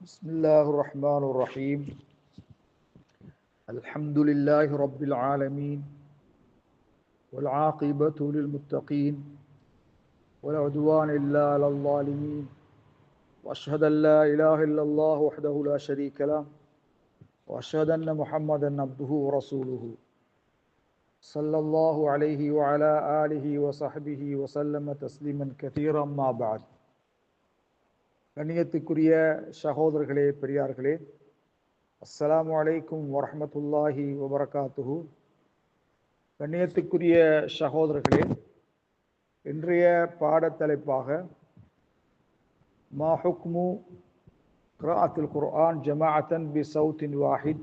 بسم الله الرحمن الرحيم. الحمد لله رب العالمين والعاقبة للمتقين ولا عدوان إلا على الظالمين وأشهد أن لا إله إلا الله وحده لا شريك له وأشهد أن محمدا عبده ورسوله. صلى الله عليه وعلى آله وصحبه وسلم تسليما كثيرا ما بعد. கண்ணியத்துக்குரிய சகோதரர்களே பெரியார்களே அஸ்ஸலாமு அலைக்கும் வரமத்துல்லாஹி வபரகாத்துஹு. கண்ணியத்துக்குரிய சகோதரர்களே இன்றைய பாடத்தலைப்பாக மா ஹுக்மு கிராத்துல் குர்ஆன் ஜமாஅத்தன் பி சவுத்தின் வாஹித்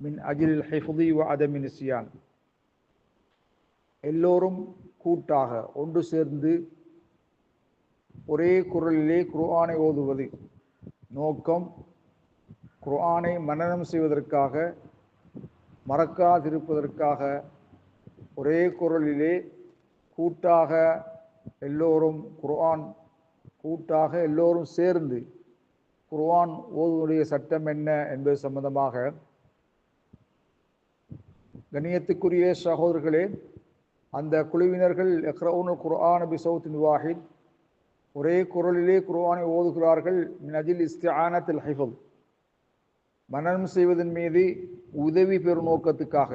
மின் அஜில் ஹிஃபுதி வ அதமின் சியான் எல்லோரும் கூட்டாக ஒன்று சேர்ந்து ஒரே குரலிலே குர்ஆனை ஓதுவது. நோக்கம் குர்ஆனை மனநம் செய்வதற்காக மறக்காதிருப்பதற்காக ஒரே குரலிலே கூட்டாக எல்லோரும் குர்ஆன் கூட்டாக எல்லோரும் சேர்ந்து குர்ஆன் ஓதுவதுடைய சட்டம் என்ன என்பது சம்பந்தமாக கண்ணியத்துக்குரிய சகோதரர்களே அந்த குழுவினர்கள் எக்ரவுனு குர்ஆன் பி சவுத்தின் வாஹித் ஒரே குரலிலே குர்ஆனை ஓதுகிறார்கள் நஜில் இஸ்திஆனத்தில் ஹைஃபல் மன்னனம் செய்வதன் மீது உதவி பெறும் நோக்கத்துக்காக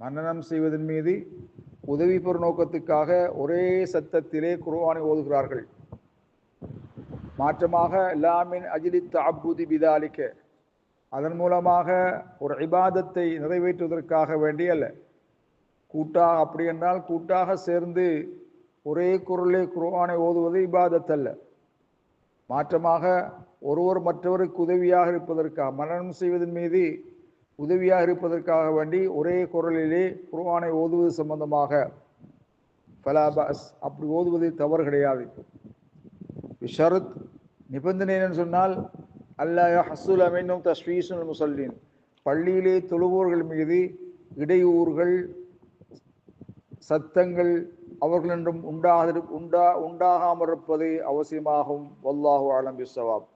மன்னனம் செய்வதன் மீது உதவி பெறும் நோக்கத்துக்காக ஒரே சத்தத்திலே குர்ஆனை ஓதுகிறார்கள். மாற்றமாக லாமின் அஜிலி தஅப்புதி பிதாலிக்க அதன் மூலமாக ஒரு இபாதத்தை நிறைவேற்றுவதற்காக வேண்டிய அல்ல கூட்டாக அப்படி என்றால் கூட்டாக சேர்ந்து ஒரே குரலே குர்ஆனை ஓதுவது இபாதத் அல்ல மாற்றமாக ஒருவர் மற்றவருக்கு உதவியாக இருப்பதற்காக மரணம் செய்வதன் மீது உதவியாக இருப்பதற்காக வேண்டி ஒரே குரலிலே குர்ஆனை ஓதுவது சம்பந்தமாக ஃபலாபாஸ் அப்படி ஓதுவது தவறு கிடையாது. ஷரத் நிபந்தனை என்னன்னு சொன்னால் அல்லா ஹசுல் அமினும் தஸ்வீசுல் முசல்லின். பள்ளியிலே தொழுவோர்கள் மீது இடையூறுகள் சத்தங்கள் அவர்களிடம் உண்டாக உண்டா உண்டாகாமல் இருப்பது அவசியமாகும். வல்லாஹு ஆலம் பிஸ்வாப்